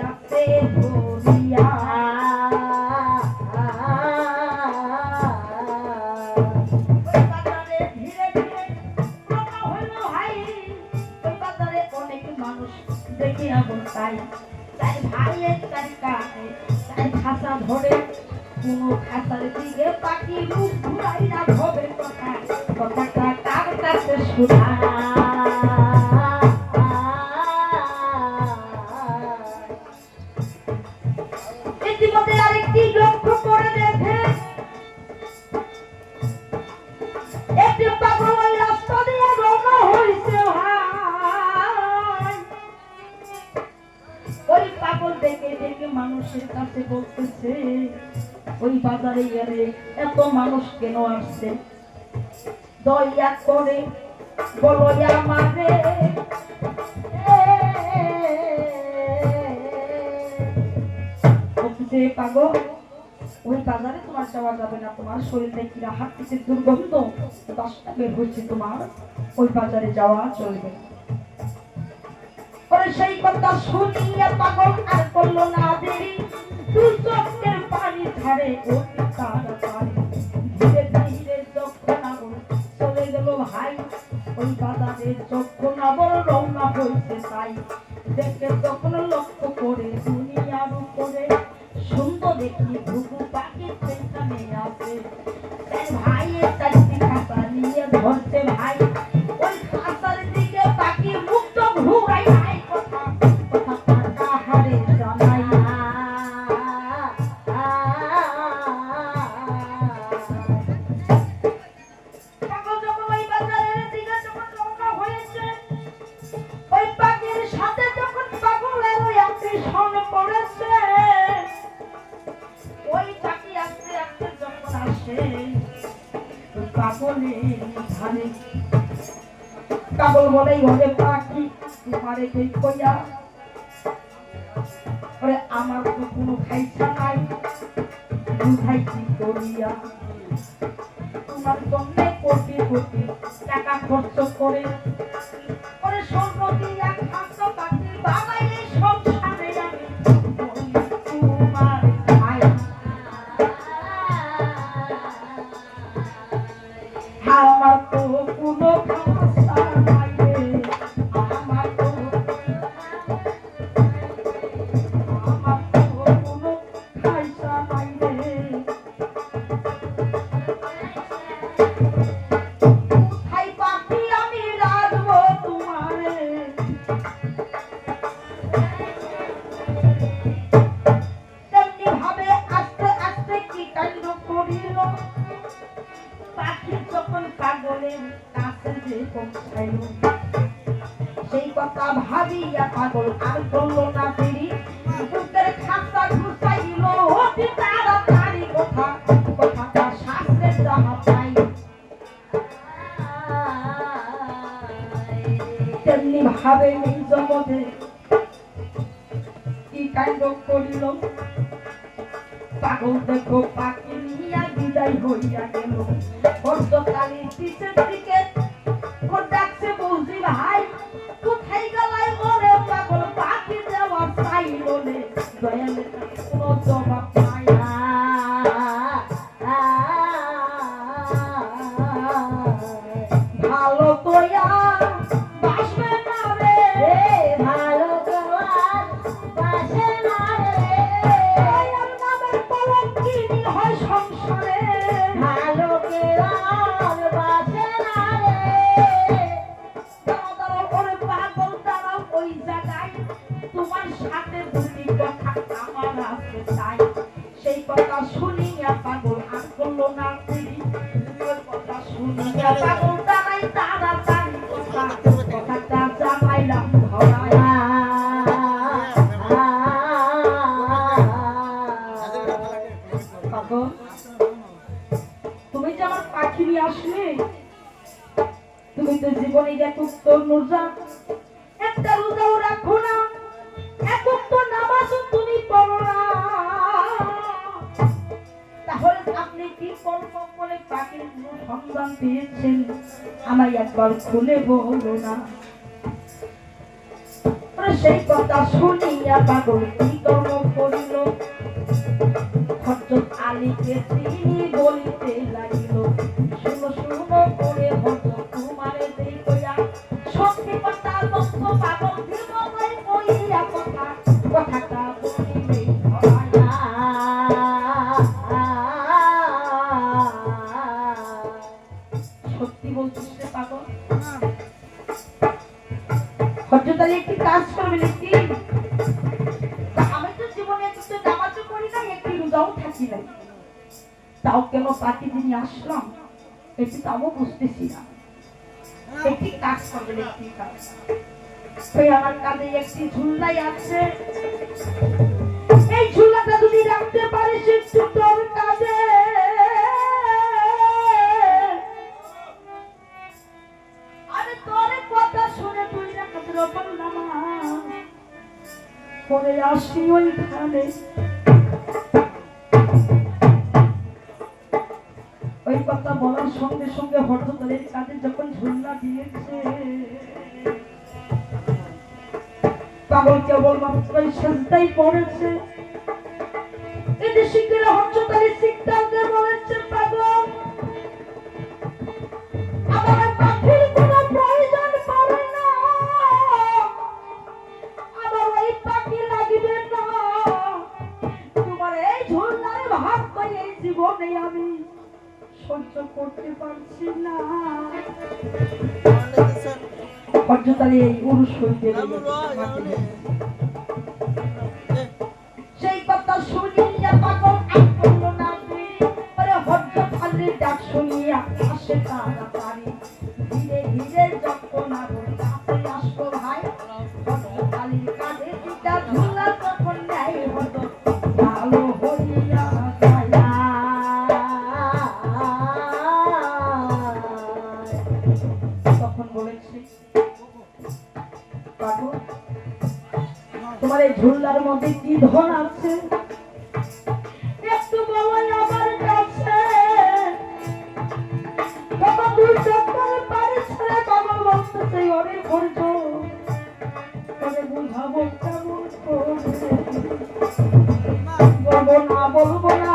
ella se podía. দাঁড়িয়ে রে এত মানুষ কেন আসছে? দয়া করে বলো আমারে পাগল, ওই বাজারে তোমার যাওয়া যাবে না, তোমার শরীরে কি রাহাত থেকে দুর্গন্ধ? দশটা বের হচ্ছে তোমার, ওই বাজারে যাওয়া চলবে সেই কথা শুনিয়া পাগল আর করল না, দেরি। দুচোখকে পারে ধীরে ধীরে আবর চলে গেল ভাই। ওই বাজারে দক্ষণ আবর রওনা হয়েছে তাই। দেখে তখন লক্ষ্য করে দুনিয়ার উপরে, সুন্দর দেখি ভুগু পাগল হবে পাখি তোমারে ঠিক ওরে আমার তো কোনো খাইছা নাই, বুঝাইছি করিয়া। তোমার জন্যে কোটি কোটি টাকা খরচ করে কাণ্ড করিল। পাগল দেখো পাখি নিয়া বিদায় হইয়া গেল। হর্ষকালীর পিছের দিকে ডাকছে বৌদি ভাই। খুলে বলো না। সেই কথা শুনিয়া পাগল কি কর্ম করিল হজরত আলীকে তিনি বলিতে লাগিল হজরত একটি কাজ করবেন একটি। আমি তো জীবনে নামাজও করি একটি রোজাও থাকি তাও কেন পার্টি দিনে আসলাম? এটি তাও বুঝতেছি না। একটি কাজ করবেন, একটি কাজ। আমার কাঁধে একটি ঝুল্লাই আছে। এই ঝুলাটা যদি রাখতে পারিস একটু তোর কাঁধে। রকম নামাজ ওই কথা বলার সঙ্গে সঙ্গে হরদতালের কাঁধে যখন ঝুলনা দিয়েছে পাগল কেবল মাত্র সেজদাই পড়েছে এতে শিখেরা হরদতালের শিখতে বলেছে সহ্য করতে পারছি না। হরজতালি এই উরুষ হইতে অনেক ধৈর্য তবে বুঝাবো কেমন করে বলব না বলব না।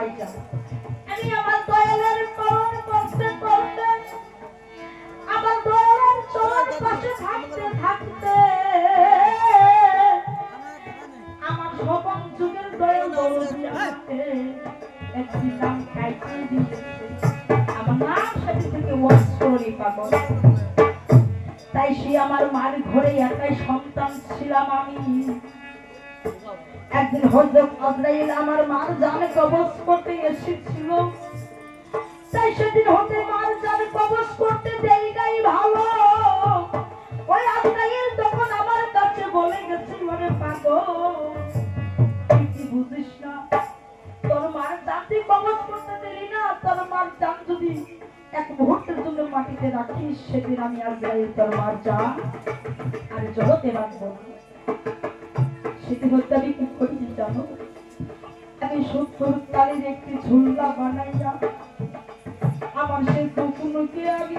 আগে আমি আমার দয়ালের পালন করতে করতে আমার দয়ালের চলার পাশে থাকতে থাকতে। আমার সবং যুগের দয়াল বলবি আমাকে একদিন নাম খাইতে দিয়েছে আমার নাম সেটি থেকে করি পাগল। তাই সে আমার মার ঘরে একাই সন্তান ছিলাম আমি। একদিন হজরত আজরাইল আমার মার জানে কবজ করতে এসেছিল। তাই সেদিন হতে মার জানে কবজ করতে দেই নাই ভালো। ওই আজরাইল তখন আমার কাছে বলে গেছে মানে পাগল কি বুঝিস না? তোর মার জানতে কবজ করতে দেরি না, তোর মার জান যদি এক মুহূর্তের জন্য মাটিতে রাখিস, সেদিন আমি আজরাইল, তোর মার জান। আর জগতে রাখব না। ইতিমধ্যে খুব কঠিন জানো? আমি সত্তর তারিখ একটি ঝুল্লা বানাইয়া আমার সেই কুকুরকে আমি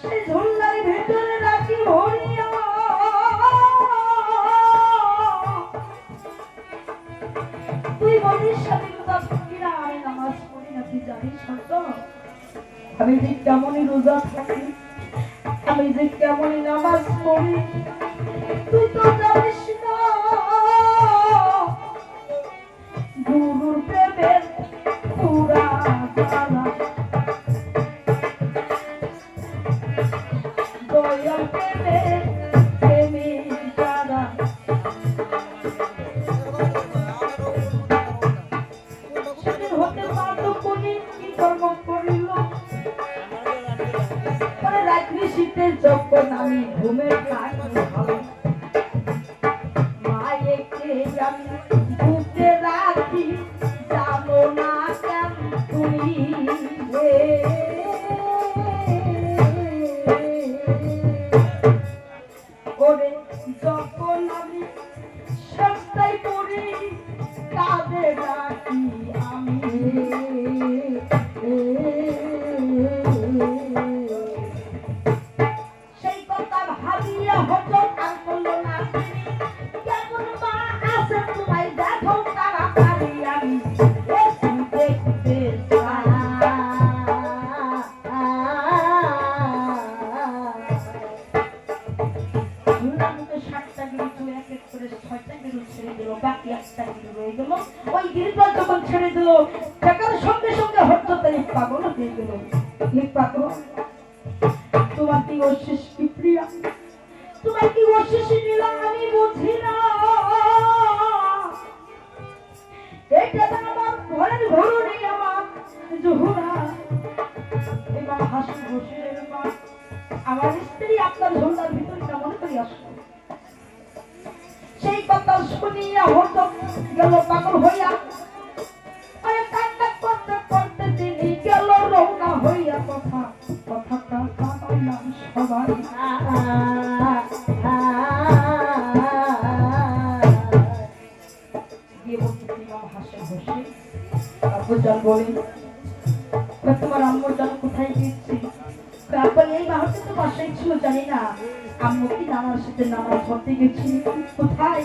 সেই ঝুল্লার ভেতরে রাখি ভরিয়া আমি নামাজ পড়ি না, তুই জানিস আমি যে কেমনই রোজা থাকি, আমি যে কেমনই নামাজ পড়ি। তুই তো জানিস শীতে যখন আমি ঘুমের কাজ ভালো মায়েকে আমি রাখি, জানো না কেন তুমি রে। ওরে যখন আমি পড়ি কাঁদে আমি। ওই গিরিটা যখন ছেড়ে দিল টাকার সঙ্গে সঙ্গে হঠাৎ তাই পাগল হয়ে গেল। তোমার কি অশেষ কি প্রিয়া? তোমার কি অশেষ শুনিয়া হতো, গেল পাগল হইয়া। আরে কান্না করতে করতে তিনি গেল, রওনা হইয়া কথা কথাটা কাটাইলাম সবাই। গিয়ে বলতে ইমাম হাসে বসে তারপর জান বলে, "তা তোমার আম্মুর জান কোথায় গিয়েছি? তারপর এই মাহতে তো ছিল, জানি না। আম্মু কি সাথে নামাজ পড়তে গেছি? কোথায়?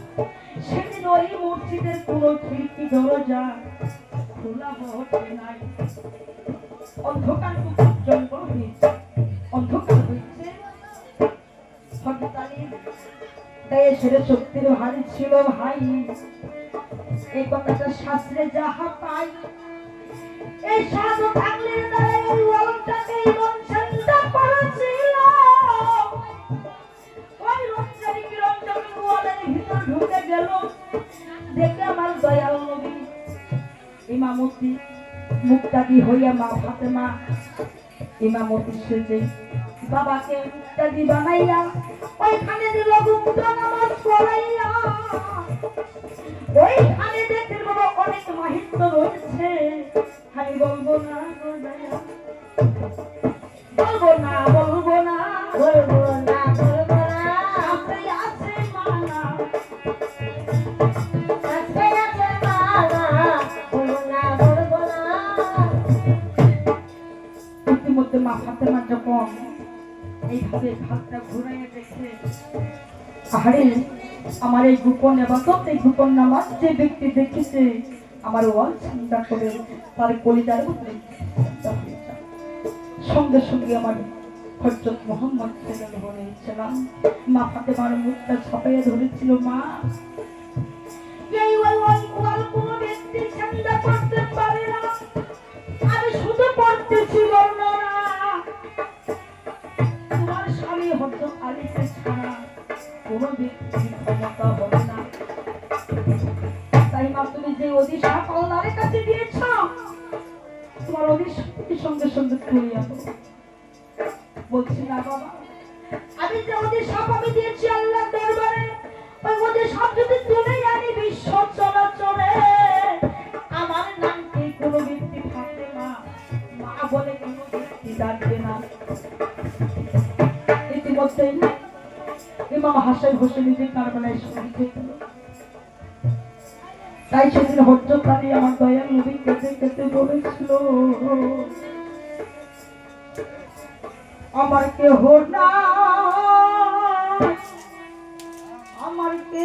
সেদিন ওই মসজিদের কোনো খিড়কি, দরজা খোলা হতে নাই। অন্ধকার জঙ্গল হয়েছে। অন্ধকার হয়েছে। হঠাৎ গায়ে ছেড়ে শক্তির ভারী ছিল, ভাই, এই কথাটা শাস্ত্রে যাহা পাই। এই সাধু থাকলে এই দেখে আমার দয়াল নবী, ইমামতি মুক্তাদি হইয়া মা ফাতেমা ইমামতি সেজে বাবাকে মুক্তাদি বানাইয়া, ওইখানে দিল গুপ্ত নামাজ পড়াইয়া, ওইখানে দেখতে বাবা অনেক মাহিত্য রয়েছে। আমি বলব না এইভাবে ভাতটা ঘুরাইয়া দেখে আহারে আমার এই গোপন এবাদত এই গোপন নামাজ যে ব্যক্তি দেখেছে, আমার ওয়াল চিন্তা করে তার কলিদার সঙ্গে সঙ্গে আমার হজরত মোহাম্মদ বলেছিলাম মা ফাতেমার মুখটা ছাপাইয়া ধরেছিল, মা ইমাম বসে নিজে কারবালায় শহীদ গেল তাই সেদিন হজ্জতানি আমার দয়া নবী খেতে খেতে বলেছিল, আমার কেহ না